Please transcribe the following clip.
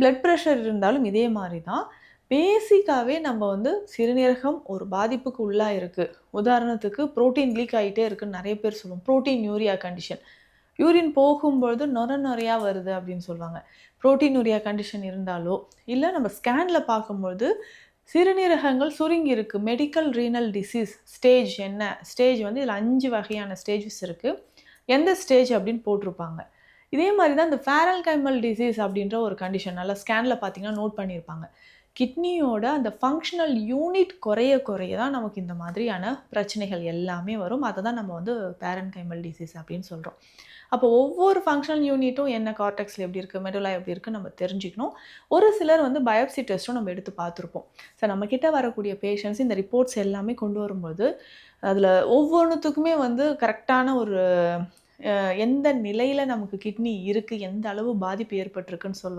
Blood pressure இருந்தாலும் இதே மாதிரி தான் பேசிக்காகவே நம்ம வந்து சிறுநீரகம் ஒரு பாதிப்புக்கு உள்ளாக இருக்குது உதாரணத்துக்கு புரோட்டீன் லீக் ஆகிட்டே இருக்குன்னு நிறைய பேர் சொல்லுவோம். புரோட்டீன் யூரியா கண்டிஷன் யூரின் போகும்பொழுது நொர நொறையா வருது அப்படின்னு சொல்லுவாங்க. புரோட்டீன் யூரியா கண்டிஷன் இருந்தாலோ இல்லை நம்ம ஸ்கேனில் பார்க்கும்பொழுது சிறுநீரகங்கள் சுருங்கி இருக்குது மெடிக்கல் ரீனல் டிசீஸ் ஸ்டேஜ் என்ன? ஸ்டேஜ் வந்து இதில் அஞ்சு வகையான ஸ்டேஜஸ் இருக்குது எந்த ஸ்டேஜ் அப்படின்னு போட்டிருப்பாங்க. இதே மாதிரி தான் இந்த ஃபேரல் கைமல் டிசீஸ் அப்படின்ற ஒரு கண்டிஷன் நல்லா ஸ்கேனில் பார்த்தீங்கன்னா நோட் பண்ணியிருப்பாங்க. கிட்னியோட அந்த ஃபங்க்ஷனல் யூனிட் குறைய குறைய தான் நமக்கு இந்த மாதிரியான பிரச்சனைகள் எல்லாமே வரும். அதை தான் நம்ம வந்து பேரன் கைமல் டிசீஸ் அப்படின்னு சொல்கிறோம் அப்போ ஒவ்வொரு ஃபங்க்ஷனல் யூனிட்டும் என்ன கார்டெக்ஸில் எப்படி இருக்குது மெடுலா எப்படி இருக்குது நம்ம தெரிஞ்சுக்கணும். ஒரு சிலர் வந்து பயோப்சி டெஸ்ட்டும் நம்ம எடுத்து பார்த்துருப்போம். ஸோ நம்மக்கிட்ட வரக்கூடிய பேஷண்ட்ஸ் இந்த ரிப்போர்ட்ஸ் எல்லாமே கொண்டு வரும்போது அதில் ஒவ்வொன்றுத்துக்குமே வந்து கரெக்டான ஒரு எந்த நிலையில் நமக்கு கிட்னி இருக்குது எந்த அளவு பாதிப்பு ஏற்பட்டிருக்குன்னு சொல்லுவாங்க.